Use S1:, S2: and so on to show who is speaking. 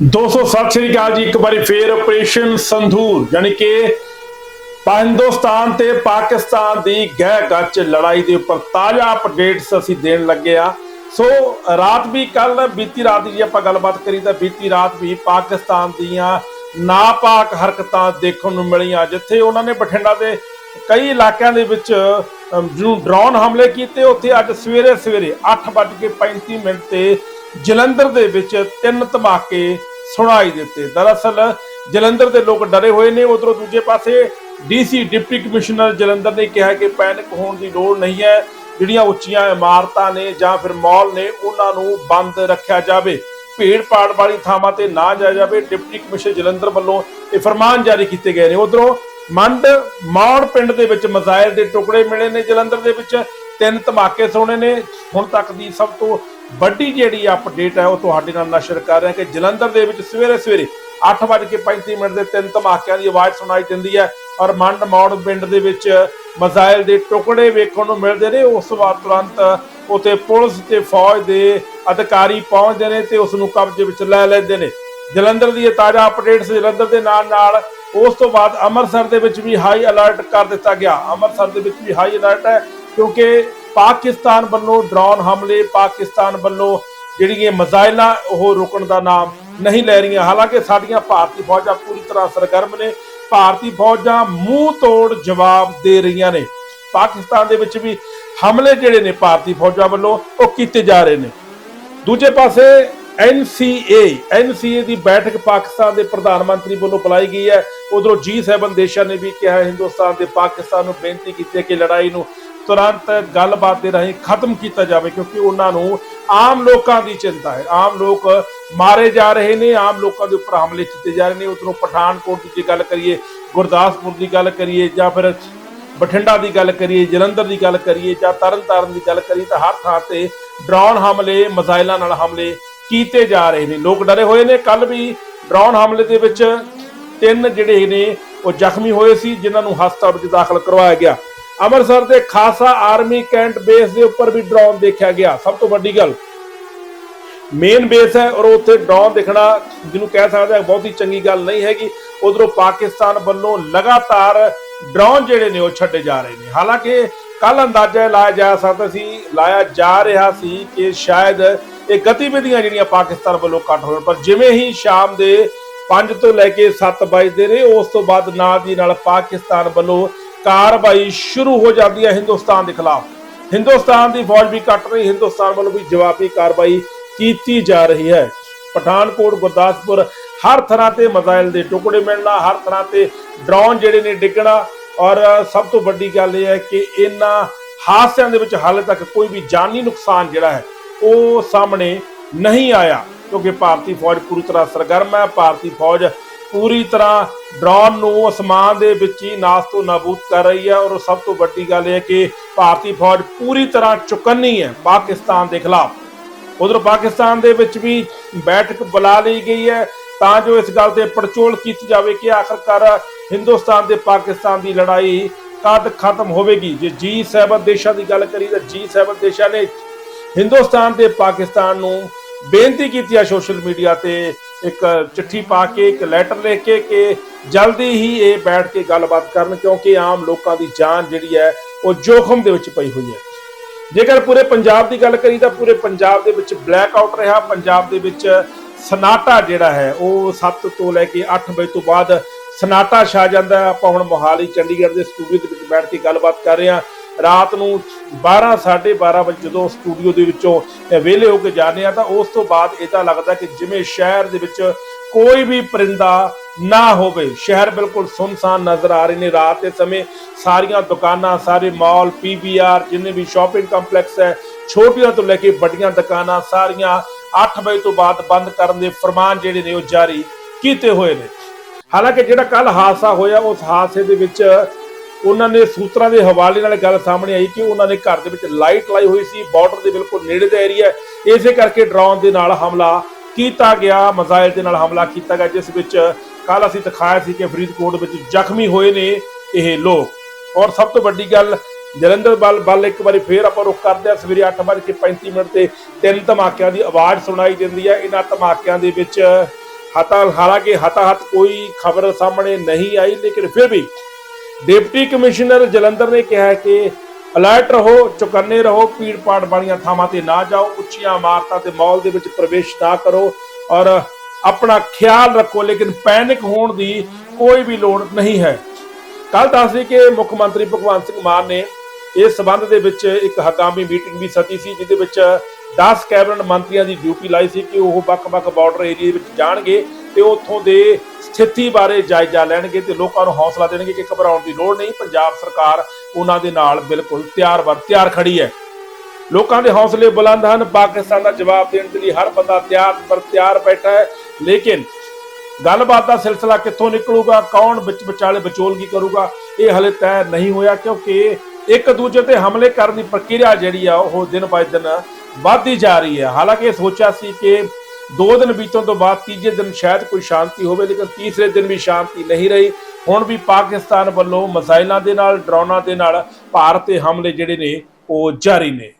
S1: ਦੋਸਤੋ, ਸਤਿ ਸ੍ਰੀ ਅਕਾਲ ਜੀ। ਇੱਕ ਵਾਰੀ ਫੇਰ ਆਪਰੇਸ਼ਨ ਸੰਧੂਰ ਯਾਨੀ ਕਿ ਹਿੰਦੁਸਤਾਨ ਤੇ ਪਾਕਿਸਤਾਨ ਦੀ ਗਹਿ ਗੱਚ ਲੜਾਈ ਦੇ ਉੱਪਰ ਤਾਜ਼ਾ ਅਪਡੇਟਸ ਅਸੀਂ ਦੇਣ ਲੱਗੇ ਆ ਸੋ, ਰਾਤ ਵੀ ਕੱਲ ਬੀਤੀ ਰਾਤ ਦੀ ਜੇ ਆਪਾਂ ਗੱਲਬਾਤ ਕਰੀ ਤਾਂ ਬੀਤੀ ਰਾਤ ਵੀ ਪਾਕਿਸਤਾਨ ਦੀਆਂ ਨਾਪਾਕ ਹਰਕਤਾਂ ਦੇਖਣ ਨੂੰ ਮਿਲੀਆਂ, ਜਿੱਥੇ ਉਹਨਾਂ ਨੇ ਬਠਿੰਡਾ ਦੇ ਕਈ ਇਲਾਕਿਆਂ ਦੇ ਵਿੱਚ ਜਿਹਨੂੰ ਡਰੋਨ ਹਮਲੇ ਕੀਤੇ, ਉੱਥੇ ਅੱਜ ਸਵੇਰੇ ਸਵੇਰੇ 8:35 ਮਿੰਟ ਤੇ ਜਲੰਧਰ ਦੇ ਵਿੱਚ ਤਿੰਨ ਧਮਾਕੇ ਸੁਣਾਈ ਦਿੱਤੇ। ਦਰਅਸਲ ਜਲੰਧਰ ਦੇ ਲੋਕ ਡਰੇ ਹੋਏ ਨੇ। ਉਧਰੋਂ ਦੂਜੇ ਪਾਸੇ ਡੀਸੀ ਡਿਪਟੀ ਕਮਿਸ਼ਨਰ ਜਲੰਧਰ ਨੇ ਕਿਹਾ ਕਿ ਪੈਨਿਕ ਹੋਣ ਦੀ ਲੋੜ ਨਹੀਂ ਹੈ। ਜਿਹੜੀਆਂ ਉੱਚੀਆਂ ਇਮਾਰਤਾਂ ਨੇ ਜਾਂ ਫਿਰ ਮਾਲ ਨੇ, ਉਹਨਾਂ ਨੂੰ ਬੰਦ ਰੱਖਿਆ ਜਾਵੇ। ਭੀੜ ਭਾੜ ਵਾਲੀ ਥਾਵਾਂ ਤੇ ਨਾ ਜਾਇਆ ਜਾਵੇ। ਡਿਪਟੀ ਕਮਿਸ਼ਨਰ ਜਲੰਧਰ ਵੱਲੋਂ ਇਹ ਫਰਮਾਨ ਜਾਰੀ ਕੀਤੇ ਗਏ ਨੇ। ਉਧਰੋਂ ਮੰਡ ਮੌੜ ਪਿੰਡ ਦੇ ਵਿੱਚ ਮਜ਼ਾਇਲ ਦੇ ਟੁਕੜੇ ਮਿਲੇ ਨੇ। ਜਲੰਧਰ ਦੇ ਵਿੱਚ ਤਿੰਨ ਧਮਾਕੇ ਸੁਣੇ ਨੇ। ਹੁਣ ਤੱਕ ਦੀ ਸਭ ਤੋਂ ਵੱਡੀ ਜਿਹੜੀ ਅਪਡੇਟ ਹੈ ਉਹ ਤੁਹਾਡੇ ਨਾਲ ਨਸ਼ਰ ਕਰ ਰਿਹਾ ਕਿ ਜਲੰਧਰ ਦੇ ਵਿੱਚ ਸਵੇਰੇ ਸਵੇਰੇ 8:35 ਮਿੰਟ ਦੇ ਤਿੰਨ ਧਮਾਕਿਆਂ ਦੀ ਆਵਾਜ਼ ਸੁਣਾਈ ਦਿੰਦੀ ਹੈ ਔਰ ਮੰਡ ਮੌੜ ਪਿੰਡ ਦੇ ਵਿੱਚ ਮਜ਼ਾਇਲ ਦੇ ਟੁਕੜੇ ਵੇਖਣ ਨੂੰ ਮਿਲਦੇ ਨੇ। ਉਸ ਤੋਂ ਬਾਅਦ ਤੁਰੰਤ ਉਥੇ ਪੁਲਿਸ ਤੇ ਫੌਜ ਦੇ ਅਧਿਕਾਰੀ ਪਹੁੰਚਦੇ ਨੇ ਤੇ ਉਸ ਨੂੰ ਕਬਜ਼ੇ ਵਿੱਚ ਲੈ ਲੈਂਦੇ ਨੇ। ਜਲੰਧਰ ਦੀ ਇਹ ਤਾਜ਼ਾ ਅਪਡੇਟਸ ਜਲੰਧਰ ਦੇ ਨਾਲ ਨਾਲ ਉਸ ਤੋਂ ਬਾਅਦ ਅੰਮ੍ਰਿਤਸਰ ਦੇ ਵਿੱਚ ਵੀ ਹਾਈ ਅਲਰਟ ਕਰ ਦਿੱਤਾ ਗਿਆ। ਅੰਮ੍ਰਿਤਸਰ ਦੇ ਵਿੱਚ ਵੀ ਹਾਈ ਅਲਰਟ ਹੈ ਕਿਉਂਕਿ ਪਾਕਿਸਤਾਨ ਵੱਲੋਂ ਡਰੋਨ ਹਮਲੇ, ਪਾਕਿਸਤਾਨ ਵੱਲੋਂ ਜਿਹੜੀਆਂ ਮਜ਼ਾਇਲਾਂ ਉਹ ਰੁਕਣ ਦਾ ਨਾਮ ਨਹੀਂ ਲੈ ਰਹੀਆਂ। ਹਾਲਾਂਕਿ ਸਾਡੀਆਂ ਭਾਰਤੀ ਫੌਜਾਂ ਪੂਰੀ ਤਰ੍ਹਾਂ ਸਰਗਰਮ ਨੇ। ਭਾਰਤੀ ਫੌਜਾਂ ਮੂੰਹ ਤੋੜ ਜਵਾਬ ਦੇ ਰਹੀਆਂ ਨੇ। ਪਾਕਿਸਤਾਨ ਦੇ ਵਿੱਚ ਵੀ ਹਮਲੇ ਜਿਹੜੇ ਨੇ ਭਾਰਤੀ ਫੌਜਾਂ ਵੱਲੋਂ, ਉਹ ਕੀਤੇ ਜਾ ਰਹੇ ਨੇ। ਦੂਜੇ ਪਾਸੇ ਐਨਸੀਏ ਐਨਸੀਏ ਦੀ ਬੈਠਕ ਪਾਕਿਸਤਾਨ ਦੇ ਪ੍ਰਧਾਨ ਮੰਤਰੀ ਵੱਲੋਂ ਬੁਲਾਈ ਗਈ ਹੈ। ਉਧਰੋਂ G7 ਦੇਸ਼ਾਂ ਨੇ ਵੀ ਕਿਹਾ, ਹਿੰਦੁਸਤਾਨ ਤੇ ਪਾਕਿਸਤਾਨ ਨੂੰ ਬੇਨਤੀ ਕੀਤੀ ਹੈ ਕਿ ਲੜਾਈ ਨੂੰ ਤੁਰੰਤ ਗੱਲਬਾਤ ਦੇ ਰਾਹੀਂ ਖਤਮ ਕੀਤਾ ਜਾਵੇ, ਕਿਉਂਕਿ ਉਹਨਾਂ ਨੂੰ ਆਮ ਲੋਕਾਂ ਦੀ ਚਿੰਤਾ ਹੈ। ਆਮ ਲੋਕ ਮਾਰੇ ਜਾ ਰਹੇ ਨੇ, ਆਮ ਲੋਕਾਂ ਦੇ ਉੱਪਰ ਹਮਲੇ ਕੀਤੇ ਜਾ ਰਹੇ ਨੇ। ਉਧਰੋਂ ਪਠਾਨਕੋਟ ਦੀ ਜੇ ਗੱਲ ਕਰੀਏ, ਗੁਰਦਾਸਪੁਰ ਦੀ ਗੱਲ ਕਰੀਏ, ਜਾਂ ਫਿਰ ਬਠਿੰਡਾ ਦੀ ਗੱਲ ਕਰੀਏ, ਜਲੰਧਰ ਦੀ ਗੱਲ ਕਰੀਏ, ਜਾਂ ਤਰਨਤਾਰਨ ਦੀ ਗੱਲ ਕਰੀਏ, ਤਾਂ ਹਰ ਥਾਂ ਤੇ ਡਰੋਨ ਹਮਲੇ ਮਜ਼ਾਇਲਾਂ ਨਾਲ ਹਮਲੇ ਕੀਤੇ ਜਾ ਰਹੇ ਨੇ। ਲੋਕ ਡਰੇ ਹੋਏ ਨੇ। ਕੱਲ ਵੀ ਡਰੋਨ ਹਮਲੇ ਦੇ ਵਿੱਚ ਤਿੰਨ ਜਿਹੜੇ ਨੇ, ਉਹ ਜ਼ਖਮੀ ਹੋਏ ਸੀ, ਜਿਨ੍ਹਾਂ ਨੂੰ ਹਸਪਤਾਲ ਵਿੱਚ ਦਾਖਲ ਕਰਵਾਇਆ ਗਿਆ। ਅੰਮ੍ਰਿਤਸਰ ਦੇ ਖਾਸਾ ਆਰਮੀ ਕੈਂਟ ਬੇਸ ਦੇ ਉੱਪਰ ਵੀ ਡਰੋਨ ਦੇਖਿਆ ਗਿਆ। ਸਭ ਤੋਂ ਵੱਡੀ ਗੱਲ ਮੇਨ ਬੇਸ ਹੈ ਔਰ ਉੱਥੇ ਡਰੋਨ ਦਿਖਣਾ ਜਿਹਨੂੰ ਕਹਿ ਸਕਦੇ ਆ ਹੀ ਚੰਗੀ ਗੱਲ ਨਹੀਂ ਹੈਗੀ। ਉਧਰੋਂ ਪਾਕਿਸਤਾਨ ਵੱਲੋਂ ਲਗਾਤਾਰ ਡਰੋਨ ਜਿਹੜੇ ਨੇ ਉਹ ਛੱਡੇ ਜਾ ਰਹੇ ਨੇ। ਹਾਲਾਂਕਿ ਕੱਲ ਅੰਦਾਜ਼ਾ ਲਾਇਆ ਜਾ ਸਕਦਾ ਸੀ, ਲਾਇਆ ਜਾ ਰਿਹਾ ਸੀ ਕਿ ਸ਼ਾਇਦ ਇਹ ਗਤੀਵਿਧੀਆਂ ਜਿਹੜੀਆਂ ਪਾਕਿਸਤਾਨ ਵੱਲੋਂ ਘੱਟ ਹੋਣ। ਪਰ ਜਿਵੇਂ ਹੀ ਸ਼ਾਮ ਦੇ 5 ਤੋਂ ਲੈ ਕੇ 7 ਵਜੇ ਰਹੇ ਉਸ ਤੋਂ ਬਾਅਦ ਨਾਲ ਦੀ ਨਾਲ ਪਾਕਿਸਤਾਨ ਵੱਲੋਂ ਕਾਰਵਾਈ ਸ਼ੁਰੂ ਹੋ ਜਾਂਦੀ ਹੈ ਹਿੰਦੁਸਤਾਨ ਦੇ ਖਿਲਾਫ। ਹਿੰਦੁਸਤਾਨ ਦੀ ਫੌਜ ਵੀ ਕੱਟ ਰਹੀ, ਹਿੰਦੁਸਤਾਨ ਵੱਲੋਂ ਵੀ ਜਵਾਬੀ ਕਾਰਵਾਈ ਕੀਤੀ ਜਾ ਰਹੀ ਹੈ। ਪਠਾਨਕੋਟ, ਗੁਰਦਾਸਪੁਰ, ਹਰ ਤਰ੍ਹਾਂ ਤੇ ਮਜ਼ਾਇਲ ਦੇ ਟੁਕੜੇ ਮਿਲਣਾ, ਹਰ ਤਰ੍ਹਾਂ ਤੇ ਡਰੋਨ ਜਿਹੜੇ ਨੇ ਡਿੱਗਣਾ। ਔਰ ਸਭ ਤੋਂ ਵੱਡੀ ਗੱਲ ਇਹ ਹੈ ਕਿ ਇਹਨਾਂ ਹਾਦਸਿਆਂ ਦੇ ਵਿੱਚ ਹਾਲੇ ਤੱਕ ਕੋਈ ਵੀ ਜਾਨੀ ਨੁਕਸਾਨ ਜਿਹੜਾ ਹੈ, ਉਹ ਸਾਹਮਣੇ ਨਹੀਂ ਆਇਆ। ਕਿਉਂਕਿ ਭਾਰਤੀ ਫੌਜ ਪੂਰੀ ਤਰ੍ਹਾਂ ਸਰਗਰਮ ਹੈ, ਭਾਰਤੀ ਫੌਜ ਪੂਰੀ ਤਰ੍ਹਾਂ ਡਰੋਨ ਨੂੰ ਅਸਮਾਨ ਦੇ ਵਿੱਚ ਹੀ ਨਾਸ ਤੋਂ ਨਾਬੂਦ ਕਰ ਰਹੀ ਹੈ ਔਰ ਸਭ ਤੋਂ ਵੱਡੀ ਗੱਲ ਇਹ ਹੈ ਕਿ ਭਾਰਤੀ ਫੌਜ ਪੂਰੀ ਤਰ੍ਹਾਂ ਚੁਕੰਨੀ ਹੈ ਪਾਕਿਸਤਾਨ ਦੇ ਖਿਲਾਫ। ਉਧਰ ਪਾਕਿਸਤਾਨ ਦੇ ਵਿੱਚ ਵੀ ਬੈਠਕ ਬੁਲਾ ਲਈ ਗਈ ਹੈ ਤਾਂ ਜੋ ਇਸ ਗੱਲ ਤੇ ਪੜਚੋਲ ਕੀਤੀ ਜਾਵੇ ਕਿ ਆਖਰਕਾਰ ਹਿੰਦੁਸਤਾਨ ਤੇ ਪਾਕਿਸਤਾਨ ਦੀ ਲੜਾਈ ਕਦ ਖਤਮ ਹੋਵੇਗੀ। ਜੇ G7 ਦੇਸ਼ਾਂ ਦੀ ਗੱਲ ਕਰੀ ਤਾਂ G7 ਦੇਸ਼ਾਂ ਨੇ ਹਿੰਦੁਸਤਾਨ ਤੇ ਪਾਕਿਸਤਾਨ ਨੂੰ ਬੇਨਤੀ ਕੀਤੀ ਹੈ ਸੋਸ਼ਲ ਮੀਡੀਆ ਤੇ ਇੱਕ ਚਿੱਠੀ ਪਾ ਕੇ, ਇੱਕ ਲੈਟਰ ਲਿਖ ਕੇ ਕਿ ਜਲਦੀ ਹੀ ਇਹ ਬੈਠ ਕੇ ਗੱਲਬਾਤ ਕਰਨ ਕਿਉਂਕਿ ਆਮ ਲੋਕਾਂ ਦੀ ਜਾਨ ਜਿਹੜੀ ਹੈ ਉਹ ਜੋਖਮ ਦੇ ਵਿੱਚ ਪਈ ਹੋਈ ਹੈ। ਜੇਕਰ ਪੂਰੇ ਪੰਜਾਬ ਦੀ ਗੱਲ ਕਰੀ ਤਾਂ ਪੂਰੇ ਪੰਜਾਬ ਦੇ ਵਿੱਚ ਬਲੈਕ ਆਊਟ ਰਿਹਾ। ਪੰਜਾਬ ਦੇ ਵਿੱਚ ਸਨਾਟਾ ਜਿਹੜਾ ਹੈ, ਉਹ 7 ਤੋਂ ਲੈ ਕੇ 8 ਵਜੇ ਤੋਂ ਬਾਅਦ ਸਨਾਟਾ ਛਾ ਜਾਂਦਾ ਆਪਾਂ ਹੁਣ ਮੋਹਾਲੀ, ਚੰਡੀਗੜ੍ਹ ਦੇ ਸਟੂਡੀਓ ਦੇ ਵਿੱਚ ਬੈਠ ਕੇ ਗੱਲਬਾਤ ਕਰ ਰਹੇ ਹਾਂ। ਰਾਤ ਨੂੰ 12 12:30 ਵਜੇ ਜਦੋਂ ਸਟੂਡੀਓ ਦੇ ਵਿੱਚੋਂ ਵਿਹਲੇ ਹੋ ਕੇ ਜਾਂਦੇ ਆ ਤਾਂ ਉਸ ਤੋਂ ਬਾਅਦ ਇਹ ਲੱਗਦਾ ਕਿ ਜਿਵੇਂ ਸ਼ਹਿਰ ਦੇ ਵਿੱਚ ਕੋਈ ਵੀ ਪਰਿੰਦਾ ਨਾ ਹੋਵੇ, ਸ਼ਹਿਰ ਬਿਲਕੁਲ ਸੁਨਸਾਨ ਨਜ਼ਰ ਆ ਰਹੇ ਨੇ। ਰਾਤ ਦੇ ਸਮੇਂ ਸਾਰੀਆਂ ਦੁਕਾਨਾਂ, ਸਾਰੇ ਮਾਲ ਪੀਵੀਆਰ ਜਿੰਨੇ ਵੀ ਸ਼ਾਪਿੰਗ ਕੰਪਲੈਕਸ ਹੈ, ਛੋਟੀਆਂ ਤੋਂ ਲੈ ਕੇ ਵੱਡੀਆਂ ਦੁਕਾਨਾਂ, ਸਾਰੀਆਂ 8 ਵਜੇ ਤੋਂ ਬਾਅਦ ਬੰਦ ਕਰਨ ਦੇ ਫਰਮਾਨ ਜਿਹੜੇ ਨੇ ਉਹ ਜਾਰੀ ਕੀਤੇ ਹੋਏ ਨੇ। ਹਾਲਾਂਕਿ ਜਿਹੜਾ ਕੱਲ ਹਾਦਸਾ ਹੋਇਆ, ਉਸ ਹਾਦਸੇ ਦੇ ਵਿੱਚ ਉਹਨਾਂ ਨੇ ਸੂਤਰਾਂ ਦੇ ਹਵਾਲੇ ਨਾਲ ਗੱਲ ਸਾਹਮਣੇ ਆਈ ਕਿ ਉਹਨਾਂ ਨੇ ਘਰ ਦੇ ਵਿੱਚ ਲਾਈਟ ਲਾਈ ਹੋਈ ਸੀ, ਬਾਰਡਰ ਦੇ ਬਿਲਕੁਲ ਨੇੜੇ ਦਾ ਏਰੀਆ ਇਸੇ ਕਰਕੇ ਡਰੋਨ ਦੇ ਨਾਲ ਹਮਲਾ ਕੀਤਾ ਗਿਆ ਮਜ਼ਾਇਲ ਦੇ ਨਾਲ ਹਮਲਾ ਕੀਤਾ ਗਿਆ, ਜਿਸ ਵਿੱਚ ਕੱਲ ਅਸੀਂ ਦਿਖਾਇਆ ਸੀ ਕਿ ਫਰੀਦਕੋਟ ਵਿੱਚ ਜ਼ਖਮੀ ਹੋਏ ਨੇ ਇਹ ਲੋਕ। ਔਰ ਸਭ ਤੋਂ ਵੱਡੀ ਗੱਲ, ਜਲੰਧਰ ਵੱਲ ਵੱਲ ਇੱਕ ਵਾਰੀ ਫੇਰ ਆਪਾਂ ਰੁਕ ਕਰਦੇ ਆ ਸਵੇਰੇ 8:35 ਮਿੰਟ ਤੇ ਤਿੰਨ ਧਮਾਕਿਆਂ ਦੀ ਆਵਾਜ਼ ਸੁਣਾਈ ਦਿੰਦੀ ਹੈ। ਇਹਨਾਂ ਧਮਾਕਿਆਂ ਦੇ ਵਿੱਚ ਹਤਾ ਹਾਲਾਂਕਿ ਹਤਾਹਤ ਕੋਈ ਖਬਰ ਸਾਹਮਣੇ ਨਹੀਂ ਆਈ, ਲੇਕਿਨ ਫਿਰ ਵੀ ਡਿਪਟੀ ਕਮਿਸ਼ਨਰ ਜਲੰਧਰ ਨੇ ਕਿਹਾ ਕਿ ਅਲਰਟ ਰਹੋ, ਚੁਕੰਨੇ ਰਹੋ, ਭੀੜ ਭਾੜ ਵਾਲੀਆਂ ਥਾਵਾਂ ਤੇ ਨਾ ਜਾਓ, ਉੱਚੀਆਂ ਇਮਾਰਤਾਂ ਤੇ ਮਾਲ ਦੇ ਵਿੱਚ ਪ੍ਰਵੇਸ਼ ਨਾ ਕਰੋ ਔਰ ਆਪਣਾ ਖਿਆਲ ਰੱਖੋ, ਲੇਕਿਨ ਪੈਨਿਕ ਹੋਣ ਦੀ ਕੋਈ ਵੀ ਲੋੜ ਨਹੀਂ ਹੈ। ਕੱਲ ਦੱਸਦੀ ਕਿ ਮੁੱਖ ਮੰਤਰੀ ਭਗਵੰਤ ਸਿੰਘ ਮਾਨ ਨੇ ਇਸ ਸਬੰਧ ਦੇ ਵਿੱਚ ਇੱਕ ਹੰਗਾਮੀ ਮੀਟਿੰਗ ਵੀ ਸੱਦੀ ਸੀ, ਜਿਹਦੇ ਵਿੱਚ 10 ਕੈਬਨਿਟ ਮੰਤਰੀਆਂ ਦੀ ਡਿਊਟੀ ਲਾਈ ਸੀ ਕਿ ਉਹ ਵੱਖ-ਵੱਖ ਬਾਰਡਰ ਏਰੀਆ ਵਿੱਚ ਜਾਣਗੇ। ਤੇ ਉੱਥੋਂ ਦੇ ਸਥਿਤੀ ਬਾਰੇ ਜਾਇਜ਼ਾ ਲੈਣਗੇ ਤੇ ਲੋਕਾਂ ਨੂੰ ਹੌਸਲਾ ਦੇਣਗੇ ਕਿ ਘਬਰਾਉਣ ਦੀ ਲੋੜ ਨਹੀਂ। ਪੰਜਾਬ ਸਰਕਾਰ ਉਹਨਾਂ ਦੇ ਨਾਲ ਬਿਲਕੁਲ ਤਿਆਰ ਬਰ ਤਿਆਰ ਖੜੀ ਹੈ। ਲੋਕਾਂ ਦੇ ਹੌਸਲੇ ਬੁਲੰਦ ਹਨ। ਪਾਕਿਸਤਾਨ ਦਾ ਜਵਾਬ ਦੇਣ ਦੇ ਲਈ ਹਰ ਬੰਦਾ ਤਿਆਰ ਪਰ ਤਿਆਰ ਬੈਠਾ ਹੈ। ਲੇਕਿਨ ਗੱਲਬਾਤ ਦਾ ਸਿਲਸਿਲਾ ਕਿੱਥੋਂ ਨਿਕਲੂਗਾ? ਕੌਣ ਵਿੱਚ ਵਿਚਾਲੇ ਵਿਚੋਲਗੀ ਕਰੂਗਾ? ਇਹ ਹਲੇ ਤੈਅ ਨਹੀਂ ਹੋਇਆ ਕਿਉਂਕਿ ਇੱਕ ਦੂਜੇ ਤੇ ਹਮਲੇ ਕਰਨ ਦੀ ਪ੍ਰਕਿਰਿਆ ਜਿਹੜੀ ਆ, ਉਹ ਦਿਨ ਬਾਏ ਦਿਨ ਵੱਧਦੀ ਜਾ ਰਹੀ ਹੈ। ਹਾਲਾਂਕਿ ਇਹ ਸੋਚਿਆ ਸੀ ਕਿ ਦੋ ਦਿਨ ਬੀਤਣ ਤੋਂ ਬਾਅਦ ਤੀਜੇ ਦਿਨ ਸ਼ਾਇਦ ਕੋਈ ਸ਼ਾਂਤੀ ਹੋਵੇ, ਲੇਕਿਨ ਤੀਸਰੇ ਦਿਨ ਵੀ ਸ਼ਾਂਤੀ ਨਹੀਂ ਰਹੀ। ਹੁਣ ਵੀ ਪਾਕਿਸਤਾਨ ਵੱਲੋਂ ਮਿਸਾਈਲਾਂ ਦੇ ਨਾਲ, ਡਰੋਨਾਂ ਦੇ ਨਾਲ ਭਾਰਤ ਤੇ ਹਮਲੇ ਜਿਹੜੇ ਨੇ, ਉਹ ਜਾਰੀ ਨੇ।